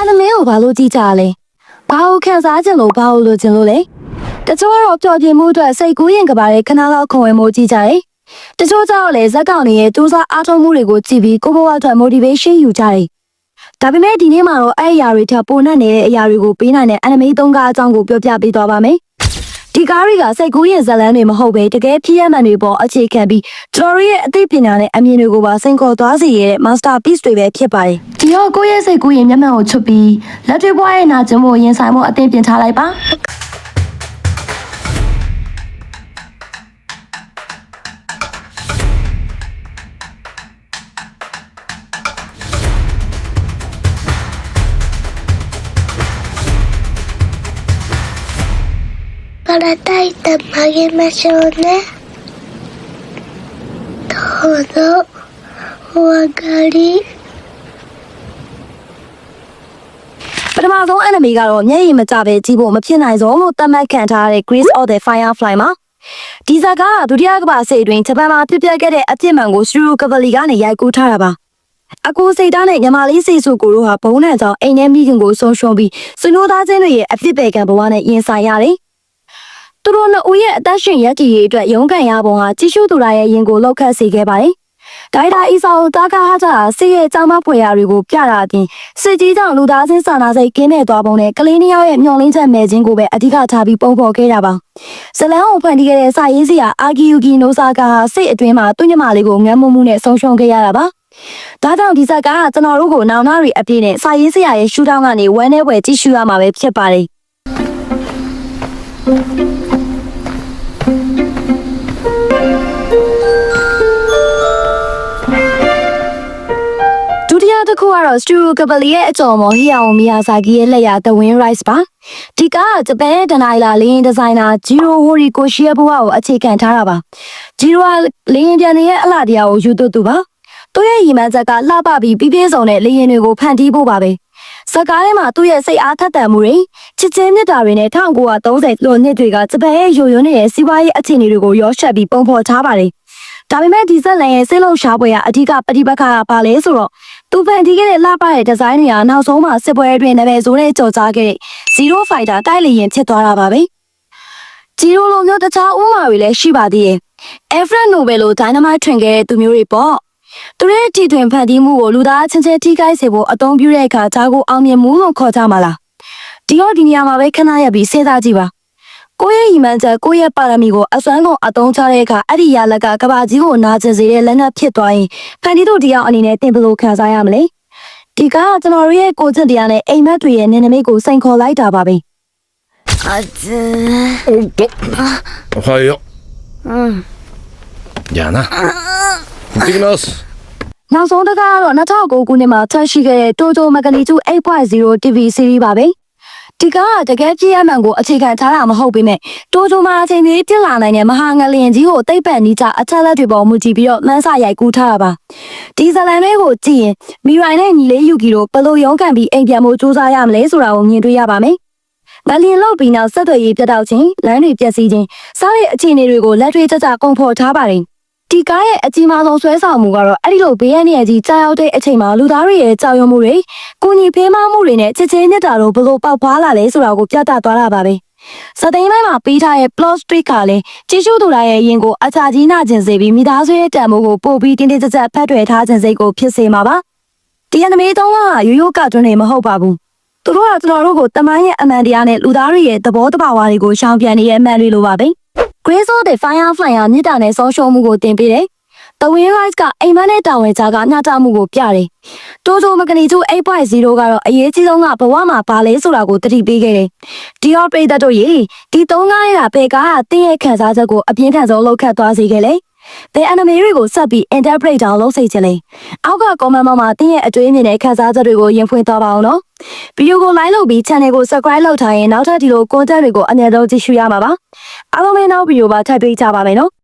အနမင်းကိုဘာလို့ကြည့်ကြလဲဘာကိုခံစားကြလို့ဘာကိုလိုချင်လို့လဲတချို့ကတော့ပျော်ပြင်မှုအတွက်စိတ်ကူးရင်ကပါတဲ့ခဏလောက်ခုံဝင်မှုကြည့်ကြတယ်တချို့ကျတော့လည်းဇက်ကောင်တွေရဲ့စူးစမ်းအားထုတ်မှုတွေကိုကြည့်ပြီးကိုယ့်ဘဝအတွက် motivation ယူကြတယ်ဒါပေမဲ့ဒီနေ့မှာတော့အဲ့အရာတွေထပ်ပိုနှံ့နေတဲ့အရာတွေကိုပေးနိုင်တဲ့ anime သုံးကားအကြောင်းကိုပြောပြပေးသွားပါမယ်ဒီကားတွေကစိတ်ကူးရင်ဇာတ်လမ်းတွေမဟုတ်ပဲတကယ်ဖြစ်ရမှန်တွေပေါ်အခြေခံပြီးကျွန်တော်တို့ရဲ့အသိပညာနဲ့အမြင်တွေကိုပါစိန်ခေါ်သွားစေရတဲ့ masterpiece တွေပဲဖြစ်ပါတယ်။ ဒီတော့ကိုယ့်ရဲ့စိတ်ကူးရင်မျက်မှန်ကိုချွတ်ပြီးလက်တွေ့ဘွားရဲ့နာကျင်မှုကိုရင်ဆိုင်မှုအသင်ပြင်ထားလိုက်ပါ။ からたいてあげましょうね。どうぞ、お分かり。 ဆုံး enemy ကတော့မျက်ရည်မကျပဲကြီးဖို့မဖြစ်နိုင်ဆုံးလို့သတ်မှတ်ခံထားတဲ့ Grace of the Firefly မှာဒီဇာကဒုတိယကမ္ဘာစစ်အတွင်းဂျပန်မှာပြစ်ပြတ်ခဲ့တဲ့အဖြစ်မှန်ကို Shiro Cavalli ကနေရိုက်ကူးထားတာပါအကူစိတ်သားနဲ့ညီမလေးစီစုကိုတို့ဟာဘုံနဲ့ကြောင့်အိမ်ထဲမိခင်ကိုဆုံးရှုံးပြီးဆွေမျိုးသားချင်းတွေရဲ့အဖြစ်ပေကံဘဝနဲ့ရင်ဆိုင်ရတယ်သူတို့နှစ်ဦးရဲ့အသက်ရှင်ရည်တည်ရေးအတွက်ရုန်းကန်ရပုံဟာကြီးစုသူရရဲ့ရင်ကိုလောက်ခတ်စေခဲ့ပါတယ်။ ဒါရိုက်တာအီဆာကိုတာကာဟာဂျာဆေးရဲ့အကြောင်းမဖွယ်ရာတွေကိုပြတာအပြင်စစ်ကြီးကြောင့်လူသားချင်းစာနာစိတ်ကင်းမဲ့သွားပုံနဲ့ကလေးနှစ်ယောက်ရဲ့မျောလင်းချက်မဲ့ခြင်းကိုပဲအဓိကထားပြီးပုံဖော်ခဲ့တာပါ။ဇလန်ကိုဖန်တီးခဲ့တဲ့စာရေးစရာအာဂီယူဂီနိုဆာကာဟာစိတ်အတွင်းမှာသူ့ညီမလေးကိုငမ်းမမှုနဲ့ဆုံးရှုံးခဲ့ရတာပါ။ဒါကြောင့်ဒီဇက်ကကျွန်တော်တို့ကိုနောင်နာတွေအပြည့်နဲ့စာရေးစရာရဲ့ရှူထောင်းကနေဝမ်းနဲ့ဝယ်ကြည့်ရှုရမှာပဲဖြစ်ပါတယ်။ တိယတစ်ခုကတော့ Studio Ghibli ရဲ့အကြော်မော်ဟီယာအိုမီယာဇာဂီရဲ့လက်ရာ The Wind Rise ပါဒီကဂျပန်ရဲ့ဒနိုင်လာလင်းဒီဇိုင်နာဂျီရိုဟိုရီကိုရှီယဘွားကိုအခြေခံထားတာပါဂျီရိုကလင်းပြန်ရဲ့အလှတရားကိုယူသွတ်သူပါသူ့ရဲ့ရီမန်းချက်ကလှပပြီးပြည့်ပြည့်စုံတဲ့လေရင်တွေကိုဖန်တီးဖို့ပါပဲစကားထဲမှာသူ့ရဲ့စိတ်အားထက်သန်မှုတွေချစ်ချင်းမြတ်တာတွေနဲ့1930လွန်နှစ်တွေကဂျပန်ရဲ့ယိုယွန်းနေတဲ့စီးပွားရေးအခြေအနေတွေကိုရောရှက်ပြီးပုံဖော်ထားပါတယ် ဒါပေမဲ့ဒီဇက်လန်ရဲ့စိတ်လုံးရှားပွဲကအဓိကပฏิပတ်ခါပါလဲဆိုတော့သူဖန်တီးခဲ့တဲ့လှပတဲ့ဒီဇိုင်းတွေကနောက်ဆုံးမှာစစ်ပွဲအတွင်းနာမည်ဆိုးနဲ့ကြော်ကြားခဲ့တဲ့0 fighter တိုက်လေရင်ဖြစ်သွားတာပါပဲဂျီရိုလိုမျိုးတခြားဥမာတွေလည်းရှိပါသေးတယ်။ Alfred Nobel လို Dynamite ထွင်ခဲ့တဲ့သူမျိုးတွေပေါ့။သူတို့ရဲ့တီထွင်ဖန်တီးမှုကိုလူသားချင်းချင်းထိခိုက်စေဖို့အသုံးပြုတဲ့အခါဒါကိုအောင်မြင်မှုလို့ခေါ်ကြမှာလား။ဒီတော့ဒီနေရာမှာပဲခဏရပ်ပြီးစဉ်းစားကြည့်ပါ။ ကိုယ့်ရဲ့ညီမချက်ကိုယ့်ရဲ့ပါရမီကိုအစွမ်းကုန်အသုံးချတဲ့အခါအဲ့ဒီရလက်ကကဘာကြီးကိုနာကျင်စေတဲ့လက်နက်ဖြစ်သွားရင်ဖန်တီးတို့တရားအနေနဲ့သင်ဘယ်လိုခံစားရမလဲ။ဒီကကျွန်တော်တို့ရဲ့ကိုယ်ချက်တရားနဲ့အိမ်မက်တွေရဲ့နေနမိတ်ကိုစိန်ခေါ်လိုက်တာပါပဲ။အကျဉ်း おっとおはようじゃあな行ってきます နောက်ဆုံးတစ်ခါကတော့2009ခုနှစ်မှာထွက်ရှိခဲ့တဲ့ Toto Magnitude 8.0 TV series ပါပဲ ဒီကတကယ်ပြည့်ရမှန်ကိုအခြေခံထားတာမဟုတ်ပေမဲ့ Toto မှာအချိန်ကြီးပြစ်လာနိုင်တဲ့မဟာငလျင်ကြီးကိုသိပ်ပံနီးကြအချက်လက်တွေပေါ်မူတည်ပြီးတော့မန်းစာရိုက်ကူးထားတာပါဒီဇလန်တွေကိုကြည့်ရင်မီရိုင်နဲ့ညီလေးယူကီတို့ဘယ်လိုရုန်းကန်ပြီးအိမ်ပြန်ဖို့စူးစမ်းရမလဲဆိုတာကိုမြင်တွေ့ရပါမယ်ငလျင်လောက်ပြီးနောက်ဆက်သွယ်ရေးပြတ်တောက်ခြင်းလမ်းတွေပြက်စီးခြင်းစတဲ့အခြေအနေတွေကိုလက်တွေ့ကျကျကုန်ဖော်ထားပါတယ် ဒီကားရဲ့အကြီးမားဆုံးဆွဲဆောင်မှုကတော့အဲ့ဒီလိုဘေးရန်ရဲ့ကြီးကြာရောက်တဲ့အချိန်မှာလူသားတွေရဲ့ကြောက်ရွံ့မှုတွေကိုညီဖေးမမှုတွေနဲ့ချစ်ချင်းမြတ်တာတို့ဘလို့ပေါက်ဖွာလာလဲဆိုတာကိုပြသသွားတာပါပဲစသိန်းပိုင်းမှာပေးထားတဲ့ plot street ကလည်းကြီးစုသူလာရဲ့ရင်ကိုအချာကြီးနာကျင်စေပြီးမိသားစုရဲ့တန်ဖိုးကိုပို့ပြီးတင်းတင်းကြပ်ကြပ်ဖတ်ထွယ်ထားခြင်းစိတ်ကိုဖြစ်စေမှာပါဒီအနမေတုံးကရိုးရိုးကတွန်းနေမဟုတ်ပါဘူးသူတို့ကကျွန်တော်တို့ကိုတမိုင်းရဲ့အမှန်တရားနဲ့လူသားတွေရဲ့သဘောတဘာဝတွေကိုရှောင်ပြန်နေရဲ့အမှန်တွေလိုပါပဲ Grace of the Firefly ကမြစ်တာနဲ့ဆုံးရှုံးမှုကိုတင်ပေးတယ်။ The Wind Rise ကအိမ်မက်နဲ့တာဝန်ကြားကညှတာမှုကိုပြတယ်။တိုးတိုမကနီကျူ8.0ကတော့အရေးကြီးဆုံးကဘဝမှာဘာလဲဆိုတာကိုသတိပေးခဲ့တယ်။ဒီတော့ပြည်သက်တို့ရေဒီသုံးကားရတာဘယ်ကားကတင်းရဲ့ခံစားချက်ကိုအပြင်းထန်ဆုံးလောက်ခတ်သွားစေခဲ့လဲ။ဘယ် anime တွေကိုဆက်ပြီး interpret တောင်လုပ်စေချင်လဲ။အောက်က comment မှာတင်းရဲ့အကျွေးမြင်တဲ့ခံစားချက်တွေကိုရင်ဖွင့်သွားပါအောင်နော်။ ဗီဒီယိုကို like လုပ်ပြီး channel ကို subscribe လုပ်ထားရင်နောက်ထပ်ဒီလို content တွေကိုအများဆုံးကြည့်ရှုရမှာပါ။အားလုံးပဲနောက်ဗီဒီယိုပါထပ်တွေ့ကြပါမယ်နော်